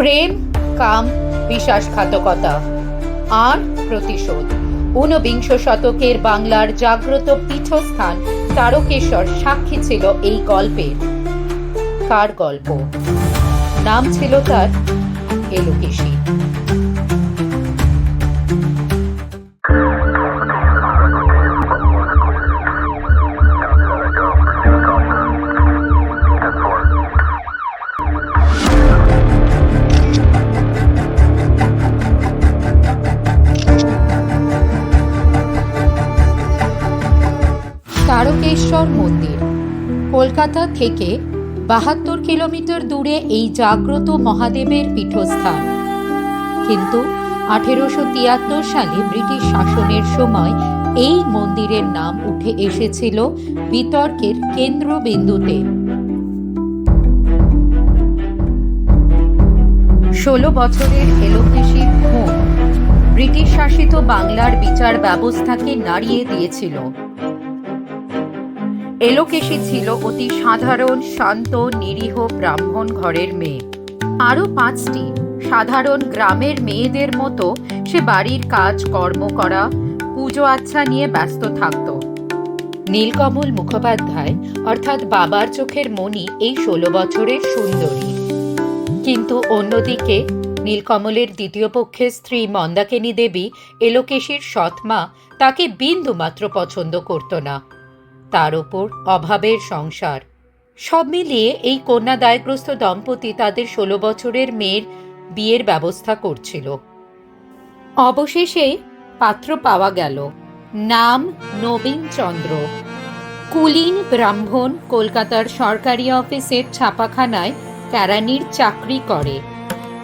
প্রেম, কাম, বিশ্বাসঘাতকতা, আর প্রতিশোধ। ঊনবিংশ শতকের বাংলার জাগ্রত পীঠস্থান তারকেশ্বর সাক্ষী ছিল এই গল্পের। কার গল্প? নাম ছিল তার এলোকেশী তারকেশ্বর মন্দির। কলকাতা থেকে বাহাত্তর কিলোমিটার দূরে এই জাগ্রত মহাদেবের পীঠস্থান। কিন্তু আঠেরোশো তিয়াত্তর সালে ব্রিটিশ শাসনের সময় এই মন্দিরের নাম উঠে এসেছিল বিতর্কের কেন্দ্রবিন্দুতে। ষোলো বছরের এলোকেশির খুন ব্রিটিশ শাসিত বাংলার বিচার ব্যবস্থাকে নাড়িয়ে দিয়েছিল। এলোকেশী ছিল অতি সাধারণ, শান্ত, নিরীহ ব্রাহ্মণ ঘরের মেয়ে। আরও পাঁচটি সাধারণ গ্রামের মেয়েদের মতো সে বাড়ির কাজ, কর্ম করা, পুজো আচ্ছা নিয়ে ব্যস্ত থাকত। নীলকমল মুখোপাধ্যায় অর্থাৎ বাবার চোখের মণি এই ষোলো বছরের সুন্দরী। কিন্তু অন্যদিকে নীলকমলের দ্বিতীয় পক্ষের স্ত্রী মন্দাকিনী দেবী এলোকেশীর সৎমা তাকে বিন্দুমাত্র পছন্দ করত না। তার ওপর অভাবের সংসার। সব মিলিয়ে এই কন্যা দায়গ্রস্ত দম্পতি তাদের ষোলো বছরের মেয়ের বিয়ের ব্যবস্থা করছিল। অবশেষে পাত্র পাওয়া গেল। নাম নবীন চন্দ্র কুলীন ব্রাহ্মণ কলকাতার সরকারি অফিসের ছাপাখানায় কেরানির চাকরি করে।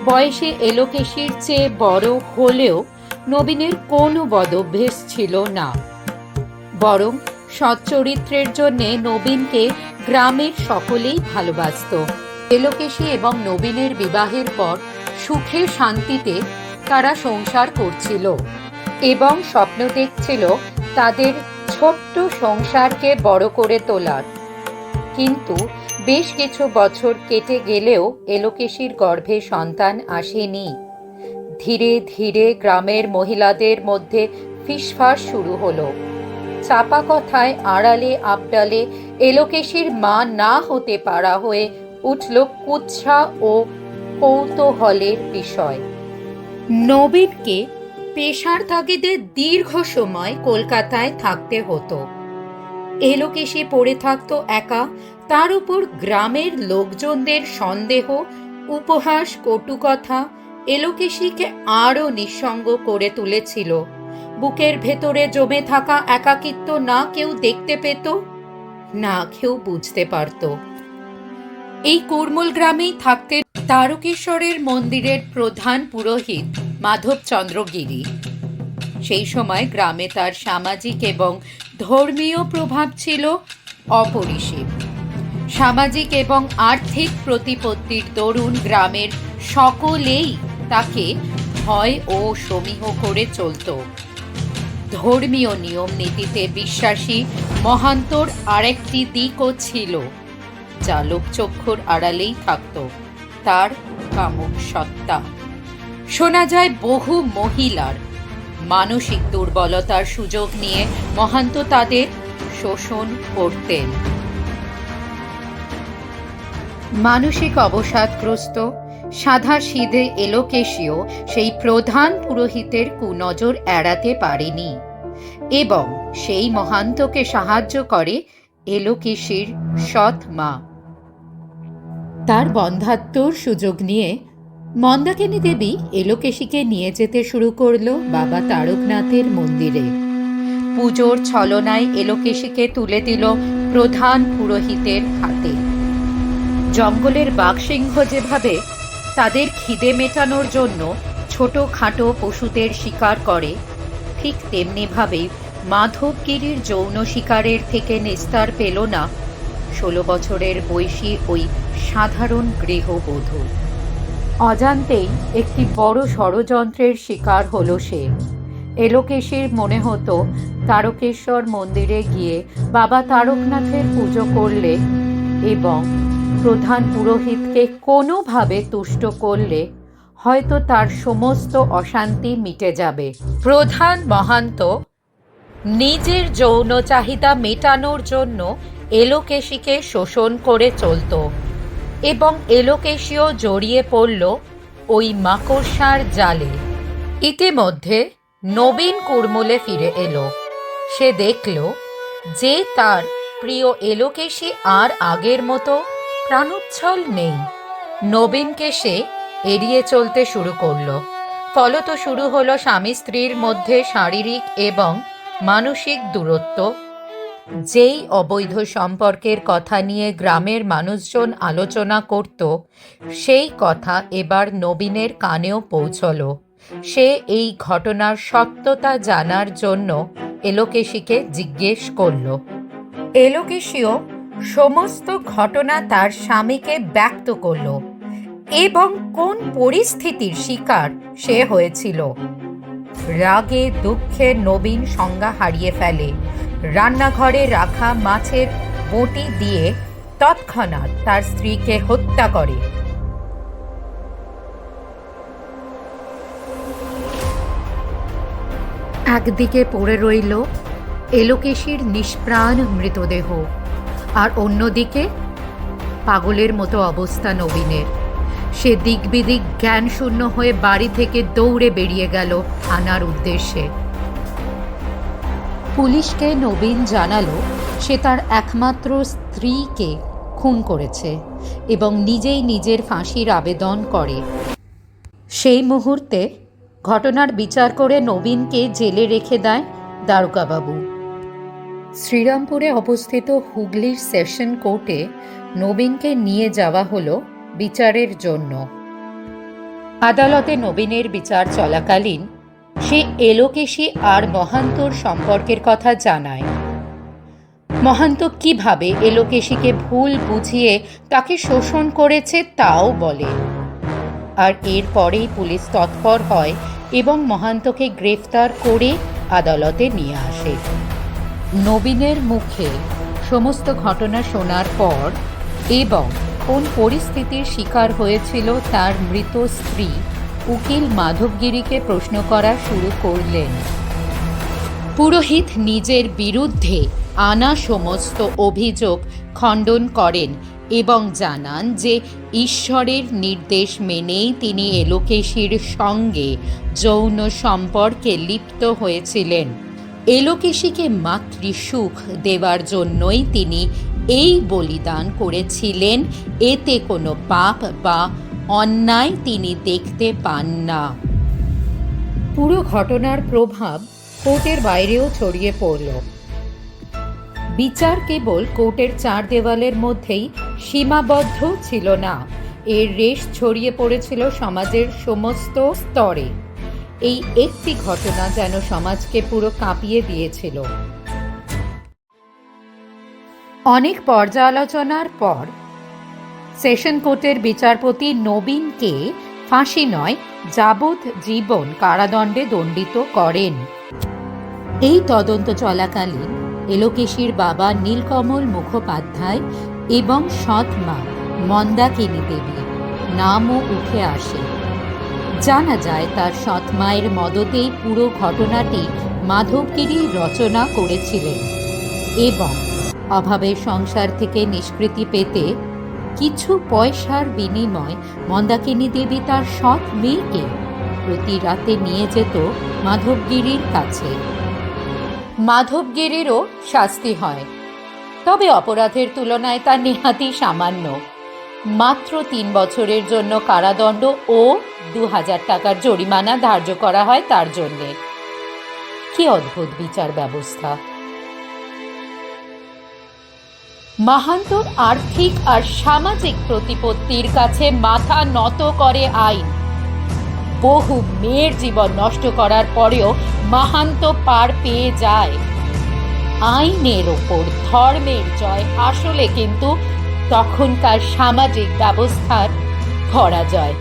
বয়সে এলোকেশির চেয়ে বড় হলেও নবীনের কোনো বদভ্যেস ছিল না। বরং সচ্চরিত্রের জন্যে নবীনকে গ্রামের সকলেই ভালোবাসত। এলোকেশী এবং নবীনের বিবাহের পর সুখে শান্তিতে তারা সংসার করছিল এবং স্বপ্ন দেখছিল তাদের ছোট্ট সংসারকে বড় করে তোলার। কিন্তু বেশ কিছু বছর কেটে গেলেও এলোকেশীর গর্ভে সন্তান আসেনি। ধীরে ধীরে গ্রামের মহিলাদের মধ্যে ফিসফাস শুরু হলো। চাপা কথায় আড়ালে আবডালে এলোকেশীর মা না হতে পারা হয়ে উঠল কুৎসা ও কৌতূহলের বিষয়। নবীনকে পেশার তাগিদে দীর্ঘ সময় কলকাতায় থাকতে হতো। এলোকেশী পড়ে থাকতো একা, তার উপর গ্রামের লোকজনদের সন্দেহ, উপহাস, কটুকথা এলোকেশীকে আরও নিঃসঙ্গ করে তুলেছিল। বুকের ভেতরে জমে থাকা একাকিত্ব না কেউ দেখতে পেত, না কেউ বুঝতে পারত। এই কুর্মল গ্রামেই থাকতেন তারকেশ্বরের মন্দিরের প্রধান পুরোহিত মাধবচন্দ্র গিরি। সেই সময় গ্রামে তার সামাজিক এবং ধর্মীয় প্রভাব ছিল অপরিসীম। সামাজিক এবং আর্থিক প্রতিপত্তির দরুন গ্রামের সকলেই তাকে ভয় ও সমীহ করে চলত। ধর্মীয় নিয়ম নীতিতে বিশ্বাসী মহান্তর আরেকটি দিকও ছিল, যা লোকচক্ষুর আড়ালেই থাকত, তার কামক সত্তা। শোনা যায় বহু মহিলার মানসিক দুর্বলতার সুযোগ নিয়ে মহান্ত তাদের শোষণ করতেন। মানসিক অবসাদগ্রস্ত সাধা সিধে এলোকেশীয় সেই প্রধান পুরোহিতের কুনজর এড়াতে পারেনি। এবং সেই মহান্তকে সাহায্য করে এলোকেশীর সৎ মা। তার বন্ধাত্মর সুযোগ নিয়ে মন্দাকিনী দেবী এলোকেশীকে নিয়ে যেতে শুরু করল বাবা তারকনাথের মন্দিরে। পুজোর ছলনায় এলোকেশীকে তুলে দিল প্রধান পুরোহিতের হাতে। জঙ্গলের বাঘসিংহ যেভাবে তাদের খিদে মেটানোর জন্য ছোট খাটো পশুদের শিকার করে। ঠিক তেমনিভাবেই মাধবগিরির যৌন শিকারের থেকে নিস্তার পেল না ষোলো বছরের বয়সী ওই সাধারণ গৃহবধূ। অজান্তেই একটি বড় ষড়যন্ত্রের শিকার হলো সে। এলোকেশীর মনে হতো তারকেশ্বর মন্দিরে গিয়ে বাবা তারকনাথের পুজো করলে এবং প্রধান পুরোহিতকে কোনোভাবে তুষ্ট করলে হয়তো তার সমস্ত অশান্তি মিটে যাবে। প্রধান মহান্ত নিজের যৌন চাহিদা মেটানোর জন্য এলোকেশীকে শোষণ করে চলত এবং এলোকেশীও জড়িয়ে পড়ল ওই মাকড়সার জালে। ইতিমধ্যে নবীন কুড়মুলে ফিরে এলো। সে দেখল যে তার প্রিয় এলোকেশী আর আগের মতো প্রাণোচ্ছল নেই। নবীনকে সে এড়িয়ে চলতে শুরু করল। ফলত শুরু হলো স্বামী স্ত্রীর মধ্যে শারীরিক এবং মানসিক দূরত্ব। যেই অবৈধ সম্পর্কের কথা নিয়ে গ্রামের মানুষজন আলোচনা করত, সেই কথা এবার নবীনের কানেও পৌঁছল। সে এই ঘটনার সত্যতা জানার জন্য এলোকেশীকে জিজ্ঞেস করল। এলোকেশীও সমস্ত ঘটনা তার স্বামীকে ব্যক্ত করল এবং কোন পরিস্থিতির শিকার সে হয়েছিল। রাগে, দুঃখে নবীন সংজ্ঞা হারিয়ে ফেলে। রান্নাঘরে রাখা মাছের বটি দিয়ে তৎক্ষণাৎ তার স্ত্রীকে হত্যা করে। একদিকে পড়ে রইল এলোকেশীর নিষ্প্রাণ মৃতদেহ। আর অন্যদিকে, পাগলের মতো অবস্থা নবীনের। সে দিক বিদিক জ্ঞান শূন্য হয়ে বাড়ি থেকে দৌড়ে বেরিয়ে গেল আনার উদ্দেশ্যে। পুলিশকে নবীন জানালো, সে তার একমাত্র স্ত্রীকে খুন করেছে এবং নিজেই নিজের ফাঁসির আবেদন করে। সেই মুহূর্তে ঘটনার বিচার করে নবীনকে জেলে রেখে দেয় দারোগাবাবু। শ্রীরামপুরে অবস্থিত হুগলির সেশন কোর্টে নবীনকে নিয়ে যাওয়া হলো বিচারের জন্য। আদালতে নবীনের বিচার চলাকালীন সে এলোকেশী আর মহান্তর সম্পর্কের কথা জানায়। মহান্ত কীভাবে এলোকেশীকে ভুল বুঝিয়ে তাকে শোষণ করেছে তাও বলে। আর এরপরেই পুলিশ তৎপর হয় এবং মহান্তকে গ্রেফতার করে আদালতে নিয়ে আসে। নবীনের মুখে সমস্ত ঘটনা শোনার পর এবং কোন পরিস্থিতির শিকার হয়েছিল তার মৃত স্ত্রী উকিল মাধবগিরিকে প্রশ্ন করা শুরু করলেন। পুরোহিত নিজের বিরুদ্ধে আনা সমস্ত অভিযোগ খণ্ডন করেন এবং জানান যে ঈশ্বরের নির্দেশ মেনেই তিনি এলোকেশীর সঙ্গে যৌন সম্পর্কে লিপ্ত হয়েছিলেন। এলোকেশীকে মাতৃসুখ দেওয়ার জন্যই তিনি এই বলিদান করেছিলেন। এতে কোনো পাপ বা অন্যায় তিনি দেখতে পান না। পুরো ঘটনার প্রভাব কোর্টের বাইরেও ছড়িয়ে পড়ল। বিচার কেবল কোর্টের চার দেওয়ালের মধ্যেই সীমাবদ্ধ ছিল না। এর রেশ ছড়িয়ে পড়েছিল সমাজের সমস্ত স্তরে। এই একটি ঘটনা যেন সমাজকে পুরো কাঁপিয়ে দিয়েছিল। অনেক পর্যালোচনার পর সেশন কোর্টের বিচারপতি নবীনকে ফাঁসি নয়, যাবৎ জীবন কারাদণ্ডে দণ্ডিত করেন। এই তদন্ত চলাকালীন এলোকেশীর বাবা নীলকমল মুখোপাধ্যায় এবং সৎ মা মন্দাকিনী দেবী নামও উঠে আসে। জানা যায়, তার সৎ মায়ের মদতেই পুরো ঘটনাটি মাধবগিরি রচনা করেছিলেন এবং অভাবে সংসার থেকে নিষ্কৃতি পেতে কিছু পয়সার বিনিময় মন্দাকিনী দেবী তার সৎ মেয়েকে প্রতি রাতে নিয়ে যেত মাধবগিরির কাছে। মাধবগিরিরও শাস্তি হয়। তবে অপরাধের তুলনায় তা নেহাতি সামান্য। মাত্র তিন বছরের জন্য কারাদণ্ড ও দু হাজার টাকার জরিমানা ধার্য করা হয় তার জন্যে। কি অদ্ভুত বিচার ব্যবস্থা। মাহান্তর আর্থিক আর সামাজিক প্রতিপত্তির কাছে মাথা নত করে আইন। বহু মেয়ের জীবন নষ্ট করার পরেও মাহান্ত পার পেয়ে যায়। আইনের ওপর ধর্মের জয় আসলে কিন্তু তখনকার সামাজিক ব্যবস্থার ধরা যায়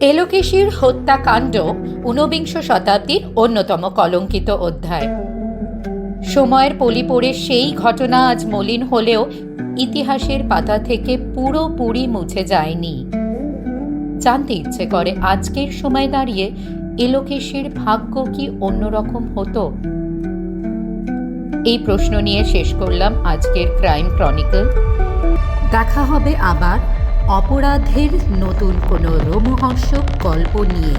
এলোকেশীর হত্যাকাণ্ড ঊনবিংশ শতাব্দীর অন্যতম কলঙ্কিত অধ্যায়। সময়ের পলিপড়ে সেই ঘটনা আজ মলিন হলেও ইতিহাসের পাতা থেকে পুরোপুরি মুছে যায়নি। জানতে ইচ্ছে করে আজকের সময় দাঁড়িয়ে এলোকেশের ভাগ্য কি অন্যরকম হতো? এই প্রশ্ন নিয়ে শেষ করলাম আজকের ক্রাইম ক্রনিকল। দেখা হবে আবার অপরাধের নতুন কোনো রোমহর্ষক গল্প নিয়ে।